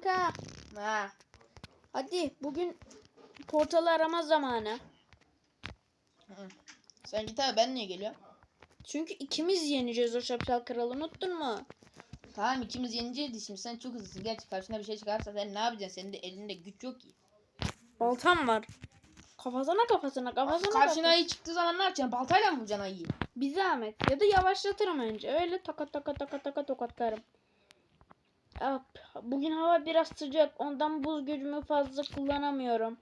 Kanka. Ha. Hadi bugün portalı arama zamanı. Hı. Sen git abi ben niye geliyorum? Çünkü ikimiz yeneceğiz o şapşal kralı unuttun mu? Tamam ikimiz yeneceğiz şimdi sen çok hızlısın. Gerçi karşına bir şey çıkarsa sen ne yapacaksın? Senin de elinde güç yok ki. Baltam var. Kafasına kafasına kafasına Karşına ayı çıktığı zaman ne yapacaksın? Baltayla mı vuracaksın ayıyı? Bir zahmet. Ya da yavaşlatırım önce. Öyle taka taka taka taka tokatlarım. Bugün hava biraz sıcak. Ondan buz gücümü fazla kullanamıyorum.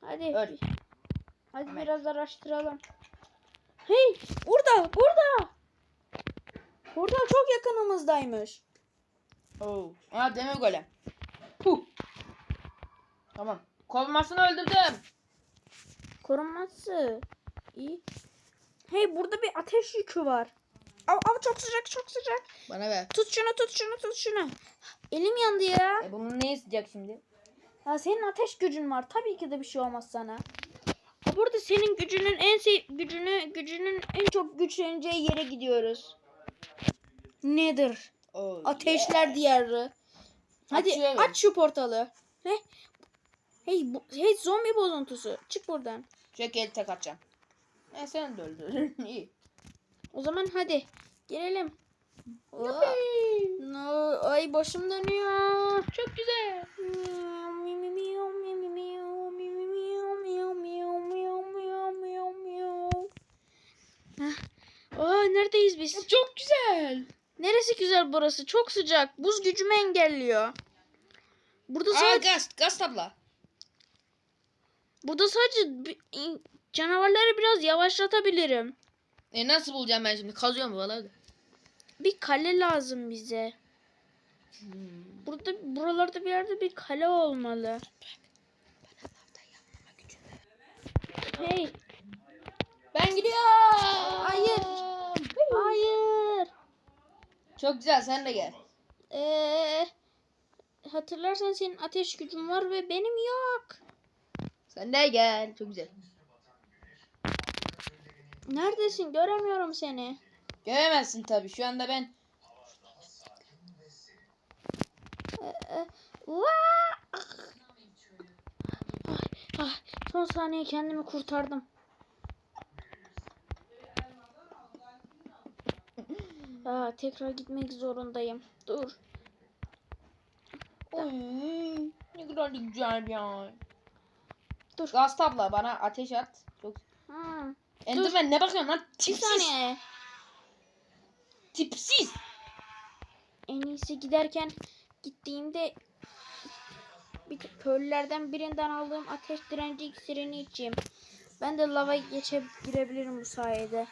Hadi. Öl. Hadi Hemen. biraz araştıralım. Hey! Burada! Burada! Burada çok yakınımızdaymış. Oo. Aa demir golem. Puh. Tamam. Kovmasını öldürdüm. Korunması. İyi. Hey burada bir ateş yükü var. Av, av çok sıcak çok sıcak. Bana ver. Tut şunu tut şunu tut şunu. Elim yandı ya. E bunun neyi sıcak şimdi? Ya senin ateş gücün var. Tabii ki de bir şey olmaz sana. Ha, Burada senin gücünün en se gücünü gücünün en çok güçleneceği yere gidiyoruz. Nedir? Oo, Ateşler diyarı. Hadi Açıyorum. aç şu portalı. Ne? Hey, bu, hey zombi bozuntusu. Çık buradan. Çek el tek atacağım. E sen de öldür. İyi. O zaman hadi. Gelelim. No, ay başım dönüyor. Çok güzel. Aa, neredeyiz biz? Çok güzel. Neresi güzel burası? Çok sıcak. Buz gücümü engelliyor. Burada Aa sadece gaz. Gaz tabla. burada sadece canavarları biraz yavaşlatabilirim. E nasıl bulacağım ben şimdi? Kazıyorum valla. Bir kale lazım bize. Burada buralarda bir yerde bir kale olmalı. Hey, Ben gidiyorum. Hayır. hayır. Çok güzel sen de gel. Ee, hatırlarsan senin ateş gücün var ve benim yok. Sen de gel. Çok güzel. Neredesin? Göremiyorum seni. Göremezsin tabii. Şu anda ben Ee, ay, son saniye kendimi kurtardım. Aa, tekrar gitmek zorundayım. Dur. Oy, ne kadar da güzel ya. Dur. Gaz tabla bana ateş at. Çok. Enderman ne bakıyorsun lan? Bir Tipsiz. saniye. Tipsiz. En iyisi giderken gittiğimde bir köylülerden birinden aldığım ateş direnci iksirini içeyim. Ben de lava geçe girebilirim bu sayede.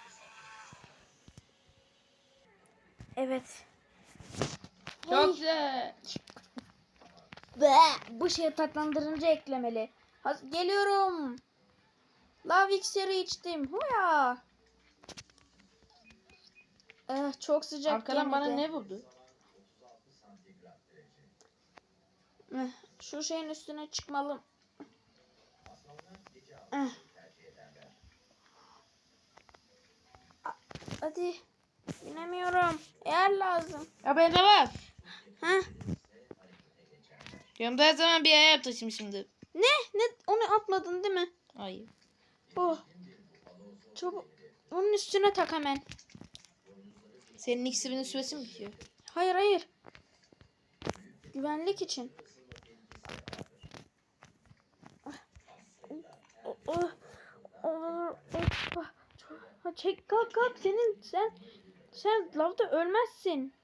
Evet. Çok güzel. bu şeyi tatlandırınca eklemeli. Haz- geliyorum. Lav iksiri içtim. Huya. Eh, çok sıcak Arkadan gene bana de. ne vurdu? Eh, Şu şeyin üstüne çıkmalım. Eh. Hadi. Binemiyorum. Eğer lazım. Ya bende var. Ha? Yanımda her zaman bir ayar taşımışımdır. Ne? Ne? Onu atmadın değil mi? Hayır. Bu. Çabuk. Onun üstüne tak hemen. Senin iksirinin süresi mi bitiyor? Hayır hayır. Güvenlik için. Çek kalk kalk senin sen sen lavda ölmezsin.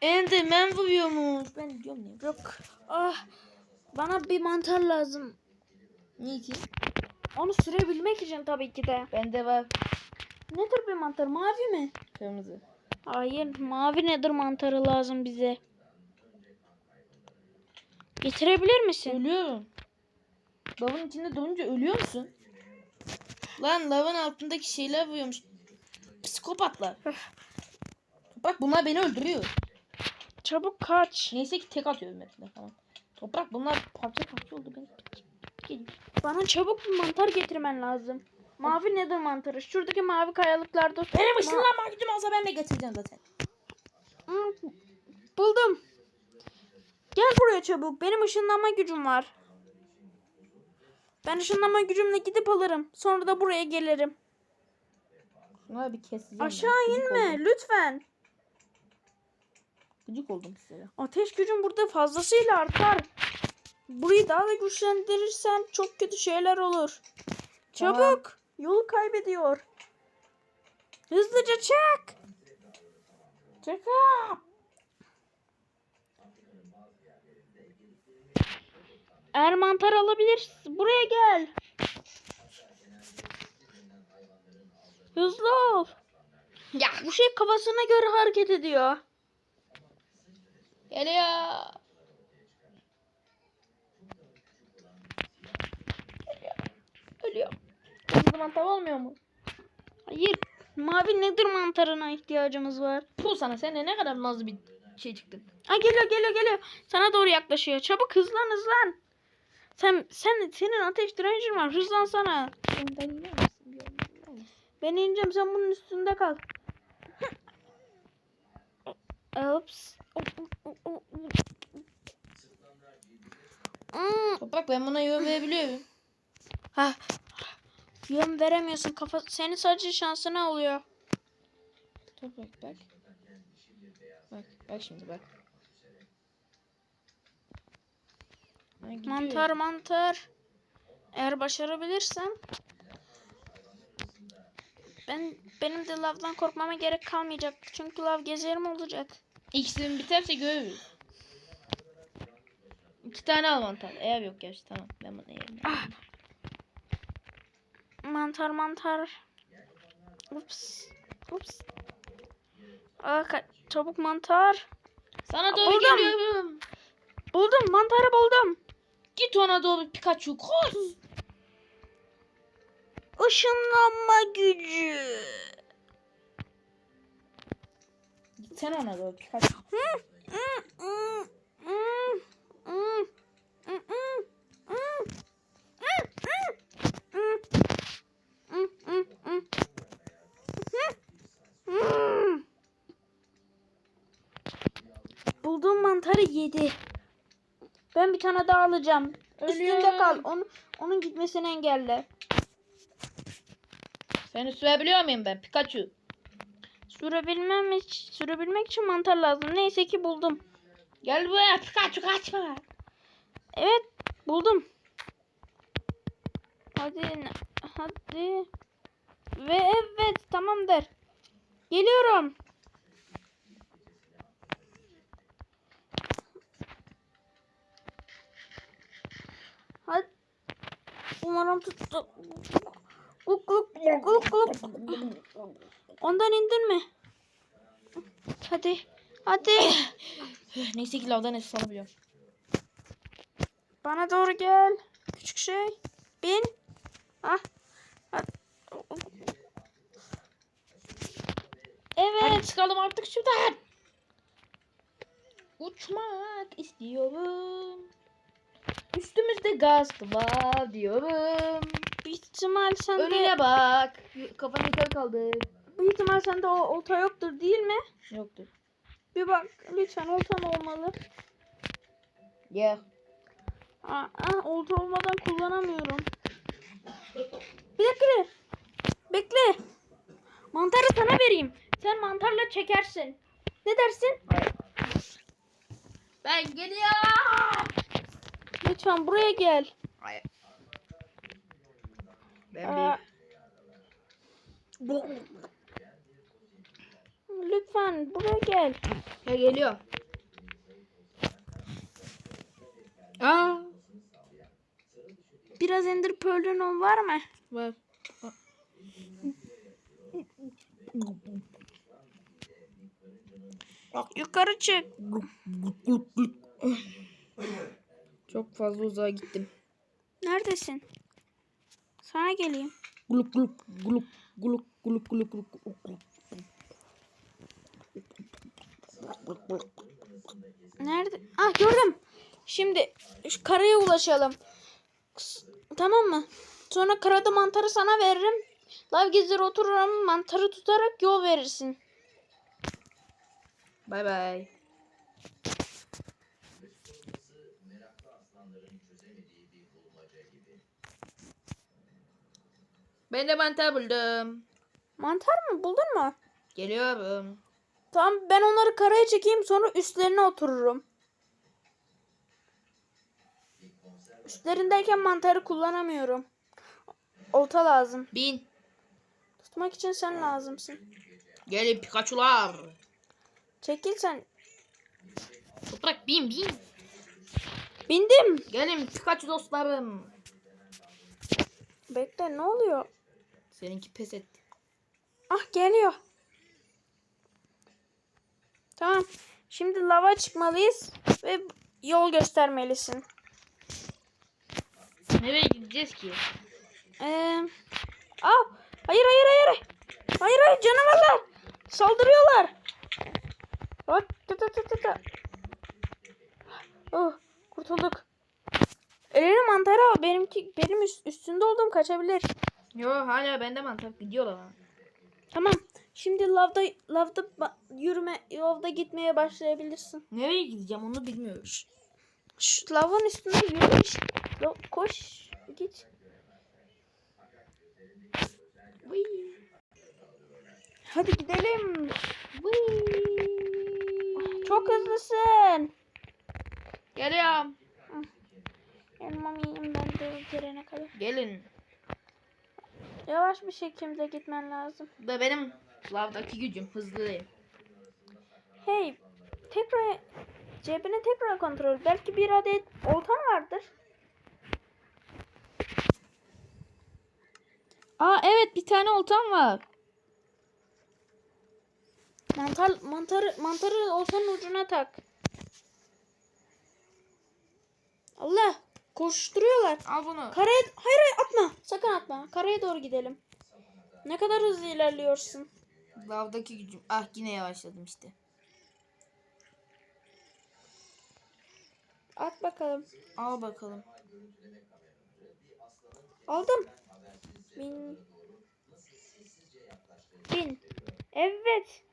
Enderman vuruyormuş. Ben diyorum ne? Yok. Ah. Bana bir mantar lazım. Niçin? Onu sürebilmek için tabii ki de. Bende var. Nedir bir mantar? Mavi mi? Kırmızı. Hayır, mavi nedir mantarı lazım bize. Getirebilir misin? Ölüyorum. Lavın içinde donunca ölüyor musun? Lan lavın altındaki şeyler vuruyormuş. Psikopatlar. Toprak bunlar beni öldürüyor. Çabuk kaç. Neyse ki tek atıyorum mesela falan. Toprak bunlar parça parça oldu. Gel. Bana çabuk bir mantar getirmen lazım. Mavi nedir mantarı? Şuradaki mavi kayalıklarda. Benim Ma- ışınlanma gücüm olsa ben de getireceğim zaten. Hmm, Buldum. Gel buraya çabuk. Benim ışınlanma gücüm var. Ben ışınlanma gücümle gidip alırım. Sonra da buraya gelirim. Şuna bir keseceğim. Aşağı ben. İnme lütfen. Gıcık oldum size. Ateş gücün burada fazlasıyla artar. Burayı daha da güçlendirirsen çok kötü şeyler olur. Tamam. Çabuk. Yolu kaybediyor. Hızlıca çek. Çaka. Eğer mantar alabilirsin buraya gel. Hızlı ol. Ya bu şey kafasına göre hareket ediyor. Geliyor. Ölüyor. O zaman tav olmuyor mu? Hayır. Mavi nedir mantarına ihtiyacımız var. Bu sana sen ne kadar nazlı bir şey çıktın. Ha geliyor geliyor geliyor. Sana doğru yaklaşıyor. Çabuk hızlan hızlan. Sen sen senin ateş direncin var. Hızlansana. Ben iner misin? Ben ineceğim sen bunun üstünde kal. Ops. Hmm. Toprak ben buna yön verebiliyorum. Ha. Yön veremiyorsun. Kafa senin sadece şansına oluyor. Toprak bak. Bak bak şimdi bak. Ha. Mantar mantar. Eğer başarabilirsem ben benim de lavdan korkmama gerek kalmayacak. Çünkü lav gezerim olacak. İkisinin biterse görürüz. İki tane al mantar. Eğer yok gerçi tamam. Ben bunu yerim. Ah. Mantar mantar. Ups. Ups. Aa, çabuk mantar. Sana doğru Buldum. geliyorum. Buldum mantarı buldum. Git ona doğru Pikachu koş. Işınlanma gücü. Sen ona doğru Pikachu. Bulduğum mantarı yedi. Ben bir tane daha alacağım. Üstünde Ölüyorum. kal. Onun, onun gitmesini engelle. Seni sürebiliyor muyum ben Pikachu? Sürebilmem için, sürebilmek için mantar lazım. Neyse ki buldum. Gel buraya Pikachu kaçma. Evet buldum. Hadi hadi. Ve evet tamamdır. Geliyorum. Hadi. Umarım tuttu. Guk guk guk guk. Ondan indin mi? Hadi. Hadi. Neyse ki lavdan nefes alabiliyorum. Bana doğru gel. Küçük şey. Bin. Ah. Ah. Evet. Hadi çıkalım artık şuradan. Uçmak istiyorum. Üstümüzde gaz var diyorum. Büyük ihtimal sende, Önüne bak. Kafan yukarı kaldı. Büyük ihtimal sende o olta yoktur değil mi? Yoktur. Bir bak lütfen oltan olmalı. Yeah. Aa, ah, olta olmadan kullanamıyorum. Bir dakika. Bekle. Mantarı sana vereyim. Sen mantarla çekersin. Ne dersin? Ben geliyorum. Lütfen buraya gel. Hayır. Ben Aa, lütfen buraya gel. Ya geliyor. Aa. Biraz Ender Pearl'ün var mı? Var. Yukarı çık. Çok fazla uzağa gittim. Neredesin? Sana geleyim. Guluk guluk guluk guluk guluk guluk guluk. Nerede? Ah gördüm. Şimdi şu karaya ulaşalım. Tamam mı? Sonra karada mantarı sana veririm. Lav gezer otururum mantarı tutarak yol verirsin. Bay bay. Ben de mantar buldum. Mantar mı buldun mu? Geliyorum. Tamam ben onları karaya çekeyim sonra üstlerine otururum. Üstlerindeyken mantarı kullanamıyorum. Olta lazım. Bin. Tutmak için sen lazımsın. Gelin Pikachu'lar. Çekil sen. Toprak bin bin. Bindim. Gelin Pikachu dostlarım. Bekle ne oluyor? Seninki pes etti. Ah geliyor. Tamam. Şimdi lava çıkmalıyız ve yol göstermelisin. Nereye gideceğiz ki? Ee, aa, hayır hayır hayır. Hayır hayır canavarlar. Saldırıyorlar. Bak tı tı tı tı tı. Oh, kurtulduk. Elini mantara al. Benimki, benim üst- üstünde olduğum kaçabilir. Yo hala bende mantar gidiyorlar. Tamam. Şimdi lavda lavda yürüme, lavda gitmeye başlayabilirsin. Nereye gideceğim onu bilmiyoruz. Şu lavın üstünde yürü. Lo- Koş. Git. Hadi gidelim. Çok hızlısın. Geliyorum. Elmam yiyeyim ben de gelene kadar. Gelin. Yavaş bir şekilde gitmen lazım. Da benim lavdaki gücüm hızlıyım. Hey, tekrar cebine tekrar kontrol. Belki bir adet oltan vardır. Aa evet bir tane oltam var. Mantar mantarı mantarı oltanın ucuna tak. Allah, koşturuyorlar. Al bunu. Karaya hayır hayır atma. Sakın atma. Karaya doğru gidelim. Ne kadar hızlı ilerliyorsun. Lavdaki gücüm. Ah yine yavaşladım işte. At bakalım. Al bakalım. Aldım. Bin. Bin. Evet.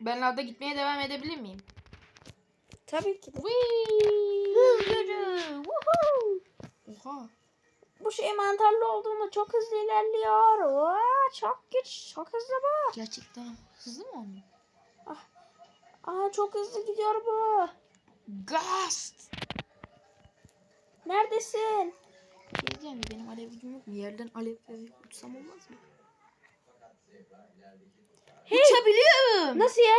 Ben lavda gitmeye devam edebilir miyim? Tabii ki de. Woohoo. Oha. Bu şey mantarlı olduğunda çok hızlı ilerliyor. Vaa, çok güç, çok hızlı bu. Gerçekten hızlı mı onun? Aa çok hızlı gidiyor bu. Gast. Neredesin? Diyeceğim benim alev gücüm yok mu? Yerden alev uçsam olmaz mı? Hey, Uçabiliyorum. nasıl ya?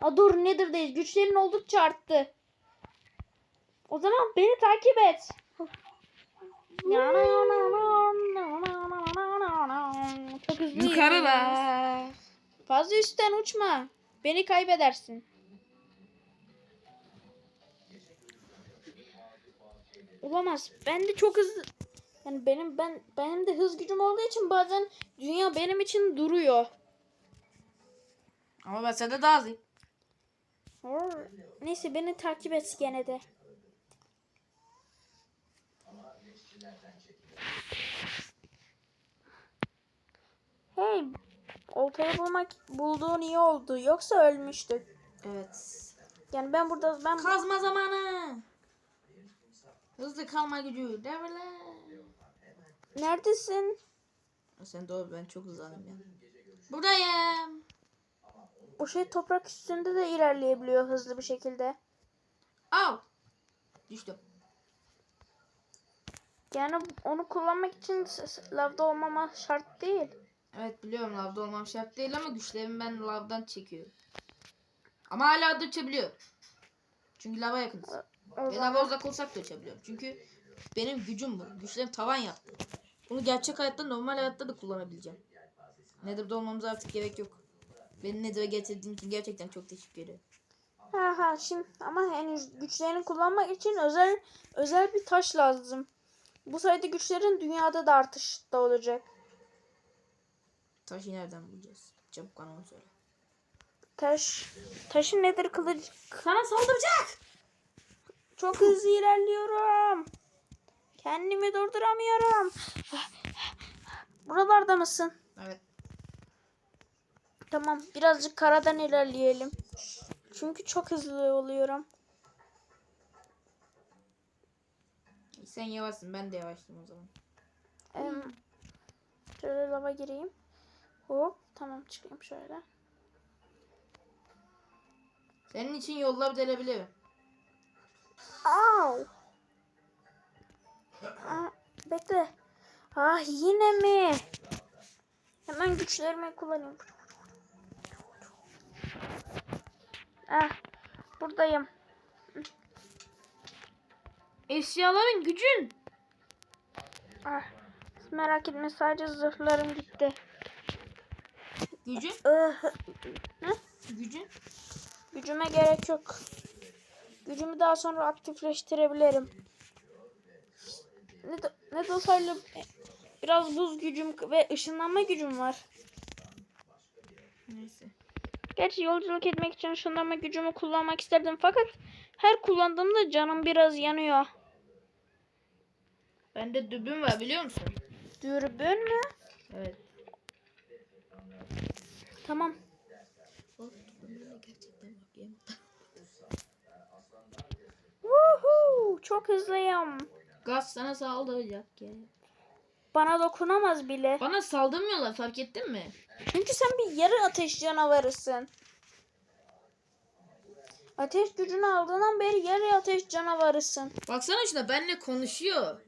Aa, dur Nether'dayız. Güçlerin oldukça arttı. O zaman beni takip et. Çok hızlı. Yukarıda. Fazla üstten uçma. Beni kaybedersin. Olamaz. Ben de çok hızlı. Yani benim ben benim de hız gücüm olduğu için bazen dünya benim için duruyor. Ama ben sende daha hızlıyım. Neyse beni takip et gene de. Hey, oltayı bulmak bulduğun iyi oldu. Yoksa ölmüştük. Evet. Yani ben burada ben Kazma zamanı. Hızlı kalma gücü. Devre. neredesin? Sen doğru ben çok hızlandım ya. Buradayım. Bu şey toprak üstünde de ilerleyebiliyor hızlı bir şekilde. Al. Düştüm. Yani onu kullanmak için s- s- lavda olmama şart değil. Evet biliyorum lavda olmam şart değil ama güçlerimi ben lavdan çekiyorum. Ama hala da uçabiliyor. Çünkü lava yakınız. Ve lava uzak olsak da uçabiliyorum. Çünkü benim gücüm bu. Güçlerim tavan yaptı. Bunu gerçek hayatta normal hayatta da kullanabileceğim. Nether'da olmamıza artık gerek yok. Beni Nether'a getirdiğin için gerçekten çok teşekkür ederim. Ha ha şimdi ama henüz güçlerini kullanmak için özel özel bir taş lazım. Bu sayede güçlerin dünyada da artışta olacak. Taşı nereden bulacağız? Çabuk bana onu söyle. Taş taşı nedir kılıç? Sana saldıracak. Çok hızlı ilerliyorum. Kendimi durduramıyorum. Buralarda mısın? Evet. Tamam. Birazcık karadan ilerleyelim. Çünkü çok hızlı oluyorum. Sen yavaşsın ben de yavaştım o zaman. Em, şöyle lava gireyim. Hop. Tamam çıkayım şöyle. Senin için yollar delebilirim. Au. Aa, bekle. Ah yine mi? Hemen güçlerimi kullanayım. Ah buradayım. Eşyaların gücün. Ah, merak etme sadece zırhlarım gitti. Gücün? Ah, ne? Gücün? Gücüme gerek yok. Gücümü daha sonra aktifleştirebilirim. Ne ne öyle biraz buz gücüm ve ışınlanma gücüm var. Neyse. Gerçi yolculuk etmek için ışınlanma gücümü kullanmak isterdim fakat her kullandığımda canım biraz yanıyor. Bende dübün var biliyor musun? Dürbün mü? Evet. Tamam. Woohoo! Çok hızlıyım. Gaz sana saldıracak ya. Bana dokunamaz bile. Bana saldırmıyorlar fark ettin mi? Çünkü sen bir yarı ateş canavarısın. Ateş gücünü aldığından beri yarı ateş canavarısın. Baksana şuna benimle konuşuyor.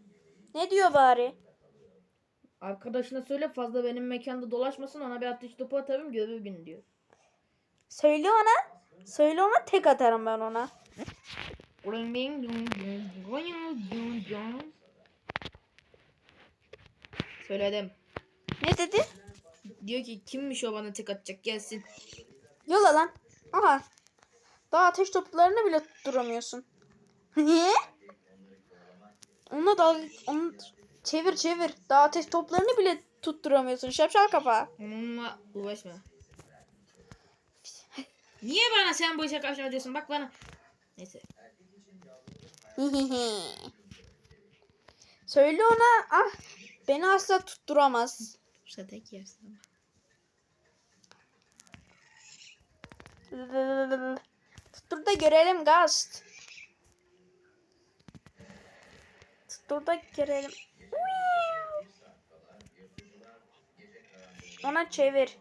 Ne diyor bari? Arkadaşına söyle fazla benim mekanda dolaşmasın ona bir ateş topu atarım görür gün diyor. Söyle ona. Söyle ona tek atarım ben ona. Söyledim. Ne dedi? Diyor ki kimmiş o bana tek atacak gelsin. Yola lan. Aha. Daha ateş toplarını bile tutturamıyorsun. Niye? Onu da onu çevir çevir. Daha ateş toplarını bile tutturamıyorsun. Şapşal kafa. Onunla uğraşma. Niye bana sen bu işe karşıma diyorsun? Bak bana. Neyse. Söyle ona. Ah. Beni asla tutturamaz. Sen tek yersin. Tuttur da görelim Gast. Tuttur da görelim. Ona çevir.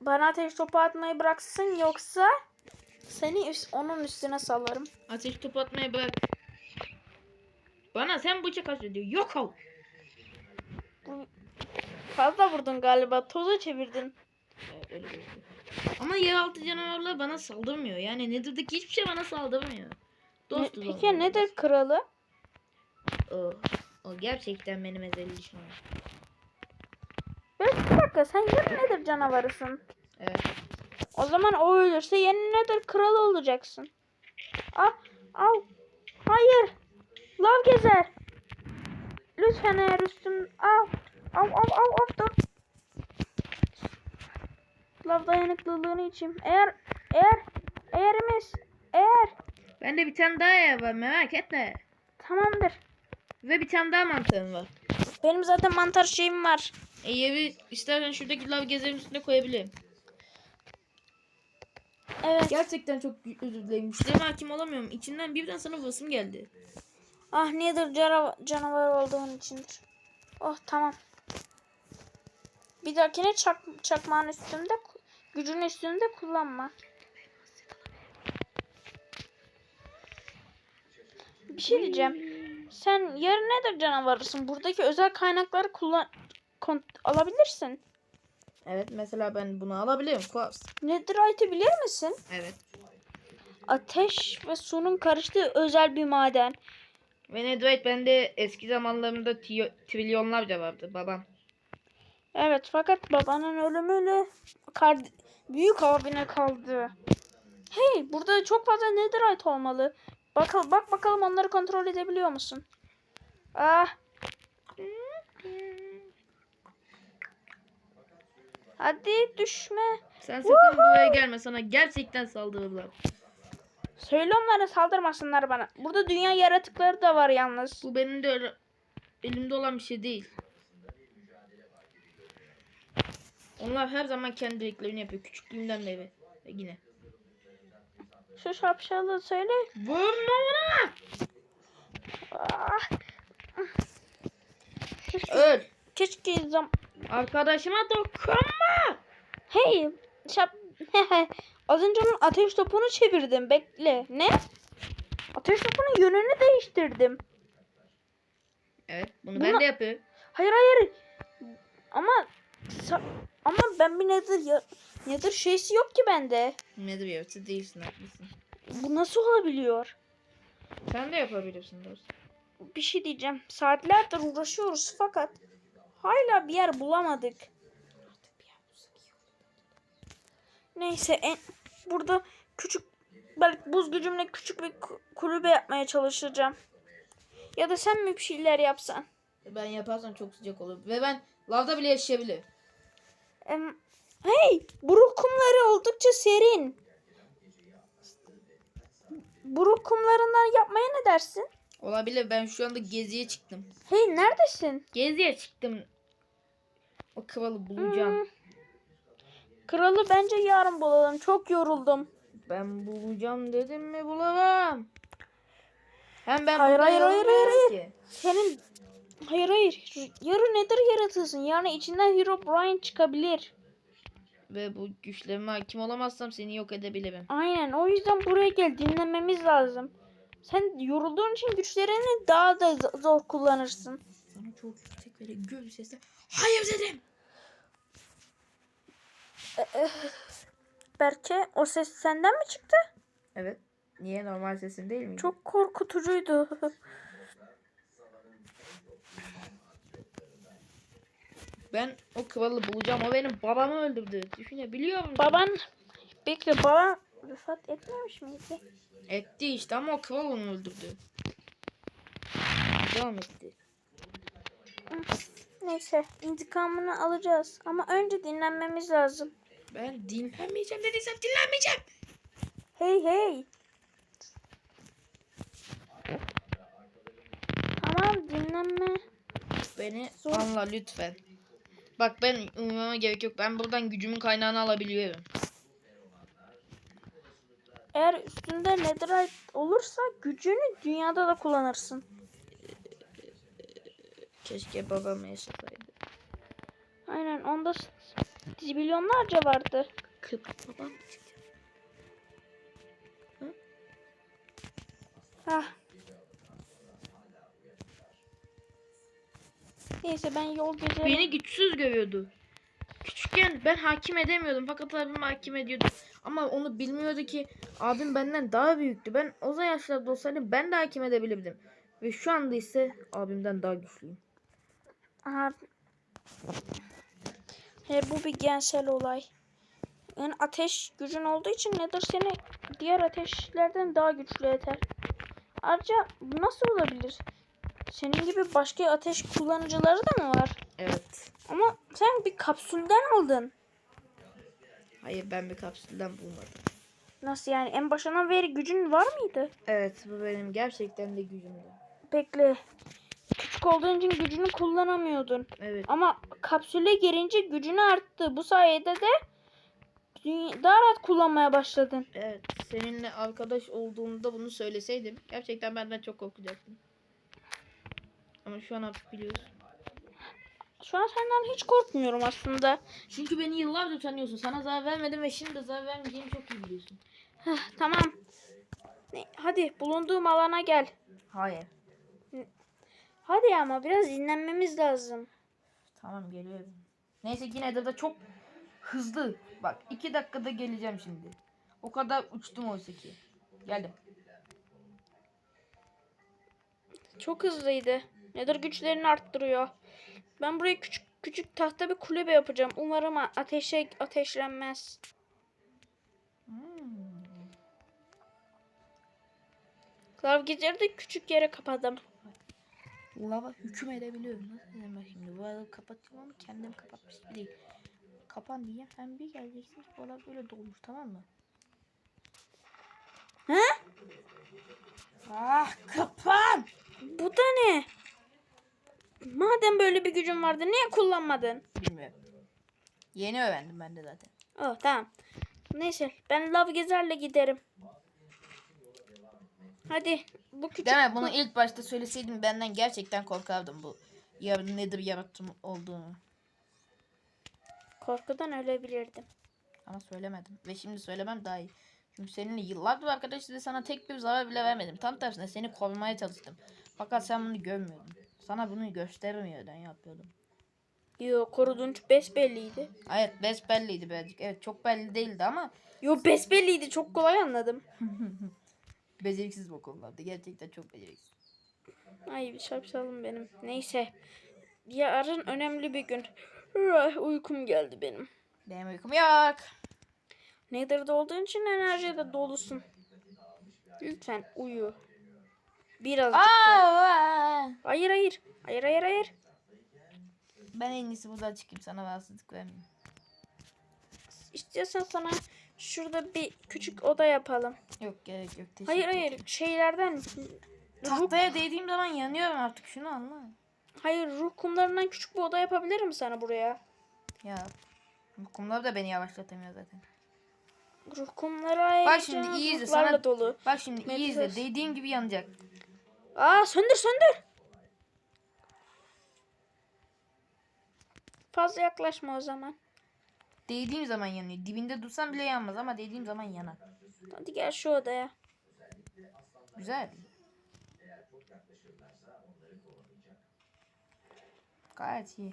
Bana ateş topu atmayı bıraksın yoksa seni üst, onun üstüne salarım. Ateş topu atmayı bırak. Bana sen bıçak atıyor diyor. Yok ol. Fazla vurdun galiba. Toza çevirdin. Ama yeraltı canavarlar bana saldırmıyor. Yani Nether'daki hiçbir şey bana saldırmıyor. Ne, Dostuz peki onlar. nedir kralı? O, o gerçekten benim ezeli düşmanım. Bir dakika sen yeni nedir canavarısın? Evet. O zaman o ölürse yeni nedir kralı olacaksın. Al, al. Hayır. Lav gezer. Lütfen eğer üstün al. Al, al, al, al, dur. Lav dayanıklılığını içeyim. Eğer, eğer, eğerimiz, eğer. Bende bir tane daha ev var merak etme. Tamamdır. Ve bir tane daha mantığım var. Benim zaten mantar şeyim var. E evi istersen şuradaki lav gezerin üstüne koyabilirim. Evet. Gerçekten çok özür dilerim. Güçlerime hakim olamıyorum. İçimden birden sana vurasım geldi. Ah nedir canavar, olduğun içindir. Oh tamam. Bir dahakine çak, çakmağın üstünde gücün üstünde kullanma. Bir şey diyeceğim. Sen yarın nedir canavarısın? Buradaki özel kaynakları kullan alabilirsin. Evet mesela ben bunu alabilirim. Quartz. Netherite'i bilir misin? Evet. Ateş ve suyun karıştığı özel bir maden. Ve Netherite bende eski zamanlarında tiyo- trilyonlarca vardı babam. Evet fakat babanın ölümüyle kard- büyük abine kaldı. Hey burada çok fazla netherite olmalı. Bakal bak bakalım onları kontrol edebiliyor musun? Ah. Hadi düşme. Sen sakın buraya gelme sana gerçekten saldırırlar. Söyle onlara saldırmasınlar bana. Burada dünya yaratıkları da var yalnız. Bu benim de öyle elimde olan bir şey değil. Onlar her zaman kendi dediklerini yapıyor. Küçüklüğümden beri. Yine. Şu şapşalı söyle. Vurma Ah, Öl. keşke zam... Arkadaşıma dokunma. Hey! Şap... Az önce onun ateş topunu çevirdim. Bekle. Ne? Ateş topunun yönünü değiştirdim. Evet bunu Buna- ben de yapıyorum. Hayır hayır. Ama sa- ama ben bir nedir ya nedir şeysi yok ki bende. Nedir yaratıcı değilsin haklısın. Bu nasıl olabiliyor? Sen de yapabilirsin dostum. Bir şey diyeceğim. Saatlerdir uğraşıyoruz fakat hala bir yer bulamadık. Neyse en burada küçük belki buz gücümle küçük bir ku- kulübe yapmaya çalışacağım. Ya da sen mi bir şeyler yapsan? Ben yaparsam çok sıcak olur. Ve ben lavda bile yaşayabilirim. Hey, buruk kumları oldukça serin. Buruk kumlarından yapmaya ne dersin? Olabilir ben şu anda geziye çıktım. Hey, neredesin? Geziye çıktım. O kralı bulacağım. Hmm. Kralı bence yarın bulalım. Çok yoruldum. Ben bulacağım dedim mi bulamam. Hem ben Hayır, hayır, hayır, hayır, hayır. Senin hayır hayır. Yarın nedir yaratılsın? Yani içinden Hero Brian çıkabilir. Ve bu güçlerime hakim olamazsam seni yok edebilirim. Aynen. O yüzden buraya gel. Dinlememiz lazım. Sen yorulduğun için güçlerini daha da zor kullanırsın. Sana çok yüksek gür bir sesle hayır dedim. Berke o ses senden mi çıktı? Evet. Niye normal sesin değil mi? Çok korkutucuydu. Ben o kralı bulacağım. O benim babamı öldürdü. Düşünebiliyor musun? Baban bekle baba vefat etmemiş miydi? Etti işte ama o kral onu öldürdü. Devam etti. Neyse intikamını alacağız ama önce dinlenmemiz lazım. Ben dinlenmeyeceğim dediysem dinlenmeyeceğim. Hey hey. Tamam dinlenme. Beni Zor. anla lütfen. Bak ben uyumama gerek yok. Ben buradan gücümün kaynağını alabiliyorum. Eğer üstünde netherite olursa gücünü dünyada da kullanırsın. Keşke babam yaşasaydı. Aynen onda zibilyonlarca vardı. Kıp babam çıktı? Hah. Neyse ben yol gezerim. Beni güçsüz görüyordu. Küçükken ben hakim edemiyordum fakat abim hakim ediyordu. Ama onu bilmiyordu ki abim benden daha büyüktü. Ben o yaşlarda olsaydım ben de hakim edebilirdim. Ve şu anda ise abimden daha güçlüyüm. Aha. Hayır bu bir gensel olay. Yani ateş gücün olduğu için nedir seni diğer ateşlerden daha güçlü eder. Ayrıca bu nasıl olabilir? Senin gibi başka ateş kullanıcıları da mı var? Evet. Ama sen bir kapsülden aldın. Hayır ben bir kapsülden bulmadım. Nasıl yani? En başından beri gücün var mıydı? Evet bu benim gerçekten de gücümdü. Bekle. Küçük olduğun için gücünü kullanamıyordun. Evet. Ama kapsüle girince gücün arttı. Bu sayede de daha rahat kullanmaya başladın. Evet. Seninle arkadaş olduğumda bunu söyleseydim gerçekten benden çok korkacaktın. Ama şu an artık biliyorsun. Şu an senden hiç korkmuyorum aslında. Çünkü beni yıllardır tanıyorsun. Sana zarar vermedim ve şimdi de zarar vermeyeceğimi çok iyi biliyorsun. Heh, tamam. Ne- Hadi bulunduğum alana gel. Hayır. Hadi ama biraz dinlenmemiz lazım. Tamam geliyorum. Neyse yine de, de çok hızlı. Bak iki dakikada geleceğim şimdi. O kadar uçtum oysa ki. Geldim. Çok hızlıydı. Nedir güçlerini arttırıyor. Ben buraya küçük küçük tahta bir kulübe yapacağım. Umarım ateşe ateşlenmez. Hmm. Klav gizleri de küçük yere kapadım. Lava hüküm edebiliyorum. Nasıl edemem şimdi? Bu arada kapatayım ama kendim kapatmış değil. Kapan diyeceğim. Sen bir geleceksin. Bu arada böyle dolmuş tamam mı? He? Ah kapan! Bu da ne? Madem böyle bir gücün vardı niye kullanmadın? Bilmiyorum. Yeni öğrendim ben de zaten. Oh tamam. Neyse ben lav gezerle giderim. Hadi bu küçük mi? Bunu ilk başta söyleseydim benden gerçekten korkardım bu. Ya nedir yarattım olduğunu. korkudan ölebilirdim. Ama söylemedim. Ve şimdi söylemem daha iyi. Çünkü seninle yıllardır arkadaş ve sana tek bir zarar bile vermedim. Tam tersine seni korumaya çalıştım. Fakat sen bunu görmüyordun. Sana bunu göstermiyordun yapıyordum. Yo korudun besbelliydi. Evet besbelliydi birazcık. Evet çok belli değildi ama Yo besbelliydi çok kolay anladım. beceriksiz bu konularda. Gerçekten çok beceriksiz. Ay bir şapşalım benim. Neyse. Yarın önemli bir gün. Uykum geldi benim. Benim uykum yok. Nether'da olduğun için enerjide dolusun. Lütfen uyu. Birazcık. Aa! Hayır hayır. Hayır hayır hayır. Ben en iyisi buradan çıkayım sana rahatsızlık vermeyeyim. İstiyorsan sana şurada bir küçük oda yapalım. Yok gerek yok. Teşekkür Hayır ederim. hayır şeylerden ruh, Tahtaya değdiğim zaman yanıyorum artık şunu anla. hayır ruh kumlarından küçük bir oda yapabilirim sana buraya. Ya bu kumlar da beni yavaşlatamıyor zaten. Ruh kumları ayrıca Bak şimdi iyi izle, sana- dolu. Bak şimdi iyi izle. Metres. Değdiğim gibi yanacak. Aa söndür söndür. Fazla yaklaşma o zaman. Değdiğim zaman yanıyor. Dibinde dursam bile yanmaz ama değdiğim zaman yanar. Hadi gel şu odaya. Güzel. Gayet iyi.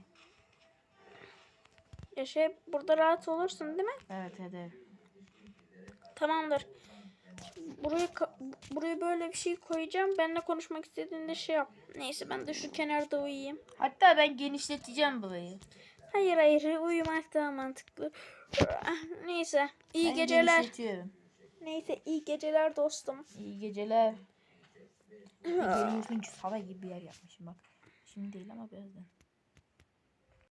Ya şey burada rahat olursun değil mi? Evet evet. Tamamdır. Buraya buraya böyle bir şey koyacağım. Benimle konuşmak istediğinde şey yap. Neyse ben de şu kenarda uyuyayım. Hatta ben genişleteceğim burayı. Hayır hayır uyumak daha mantıklı. Neyse iyi Ben geceler. Neyse iyi geceler dostum. İyi geceler. Geliyorsun çünkü sala gibi bir yer yapmışım bak. Şimdi değil ama birazdan.